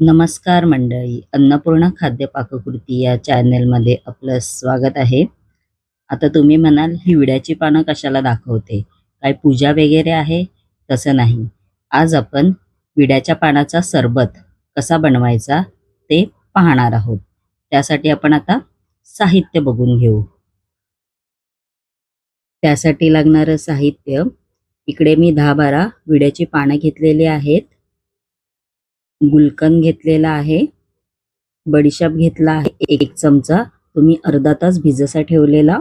नमस्कार मंडळी अन्नपूर्णा खाद्य पाककृती या चॅनलमध्ये आपलं स्वागत आहे. आता तुम्ही म्हणाल ही विड्याची पानं कशाला दाखवते? काय पूजा वगैरे आहे? तसं नाही. आज आपण विड्याच्या पानाचा सरबत कसा बनवायचा ते पाहणार आहोत. त्यासाठी आपण आता साहित्य बघून घेऊ. त्यासाठी लागणारं साहित्य इकडे मी दहा बारा विड्याची पानं घेतलेली आहेत. गुलकंद घेतलेला आहे. बडीशाप घेतला आहे. एक चमचा तुम्ही अर्धा तास भिजसा ठेवलेला.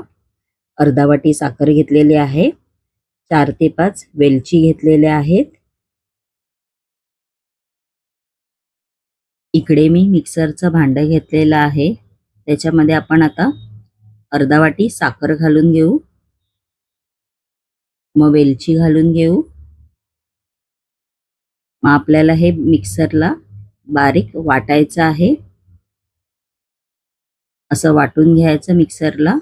अर्धा वाटी साखर घेतलेली आहे. चार ते पाच वेलची घेतलेल्या आहेत. इकडे मी मिक्सरचं भांडं घेतलेलं आहे. त्याच्यामध्ये आपण आता अर्धा वाटी साखर घालून घेऊ. मग वेलची घालून घेऊ. मग आपल्याला हे मिक्सरला बारीक वाटायचं आहे. असं वाटून घ्यायचं मिक्सरला.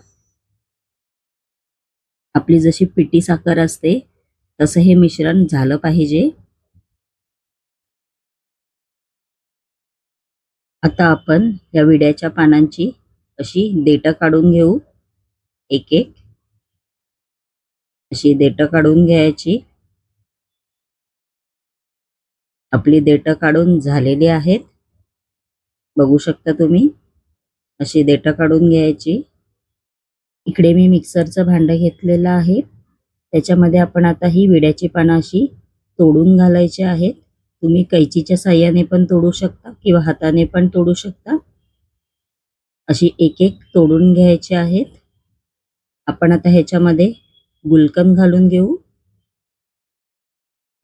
आपली जशी पिटी साखर असते तसं हे मिश्रण झालं पाहिजे. आता आपण या विड्याच्या पानांची अशी देठ काढून घेऊ. एक एक. अशी देठ काढून घ्यायची. आपली देठं काढून झालेली आहेत. बघू शकता तुम्ही अशी देठं काढून घ्यायची. इकडे मी मिक्सरचं भांडं घेतलेलं आहे. त्याच्यामध्ये आपण आता ही विड्याची पानं अशी तोडून घालायची आहेत. तुम्ही कैचीच्या साह्याने पण तोडू शकता किंवा हाताने पण तोडू शकता. अशी एक एक तोडून घ्यायची आहेत. आपण आता ह्याच्यामध्ये गुलकंद घालून घेऊ.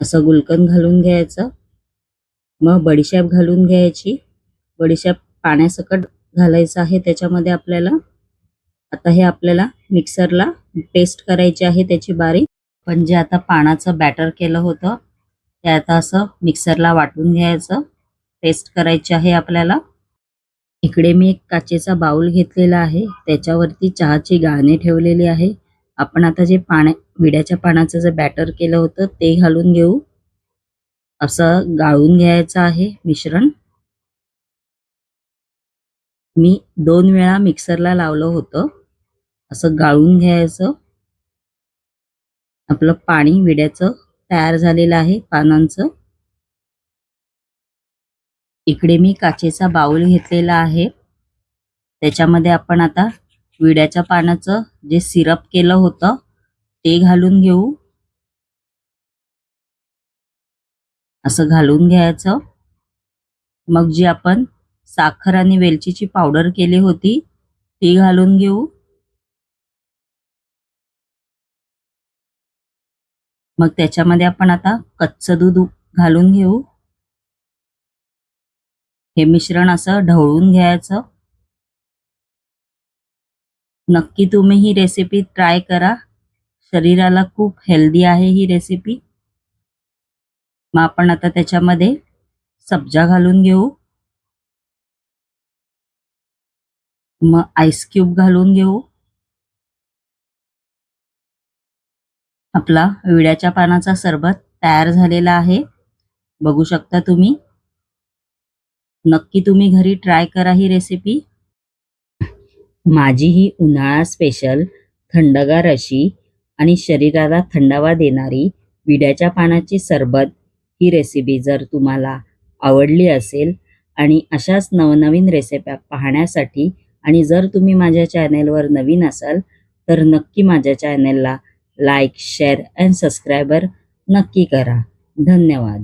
असं गुलकंद घालून घ्यायचं. मग बडीशाप घालून घ्यायची. बडीशाप पाण्यासकट घालायचं आहे त्याच्यामध्ये आपल्याला. आता हे आपल्याला मिक्सरला पेस्ट करायची आहे त्याची बारीक. पण जे आता पानाचं बॅटर केलं होतं ते आता असं मिक्सरला वाटून घ्यायचं. पेस्ट करायची आहे आपल्याला. इकडे मी एक काचेचा बाउल घेतलेला आहे. त्याच्यावरती चहाची गाळणी ठेवलेली आहे. आपण आता जे पाण्या विड्याच्या पानाचं जे बॅटर केलं होतं ते घालून घेऊ. असं गाळून घ्यायचं आहे मिश्रण. मी दोन वेळा मिक्सरला लावलं होतं. असं गाळून घ्यायचं. आपलं पाणी विड्याचं तयार झालेलं आहे पानांचं. इकडे मी काचेचा बाऊल घेतलेला आहे. त्याच्यामध्ये आपण आता विड्याच्या पानाचं जे सिरप केलं होतं ते घालून घेऊ. असं घालून घ्यायचं. मग जी आपण साखर आणि वेलचीची पावडर केली होती ती घालून घेऊ. मग त्याच्यामध्ये आपण आता कच्चं दूध घालून घेऊ. हे मिश्रण असं ढवळून घ्यायचं. नक्की तुम्ही ही रेसिपी ट्राय करा. शरीराला खूप हेल्दी आहे ही रेसिपी मग आपण आता त्याच्यामध्ये सब्जा घालून घेऊ. मग आईस क्यूब घालून घेऊ. आपला विड्याच्या पानाचा सरबत तयार झालेला आहे. बघू शकता तुम्ही. नक्की तुम्ही घरी ट्राय करा ही रेसिपी माझी ही उन्हाळा स्पेशल थंडगार अशी आणि शरीराला थंडावा देणारी विड्याच्या पानाची सरबत ही रेसिपी जर तुम्हाला आवडली असेल आणि अशाच नवनवीन रेसिप्या पाहण्यासाठी आणि जर तुम्ही माझ्या चॅनेलवर नवीन असाल तर नक्की माझ्या चॅनेलला लाईक शेअर अँड सबस्क्रायबर नक्की करा. धन्यवाद.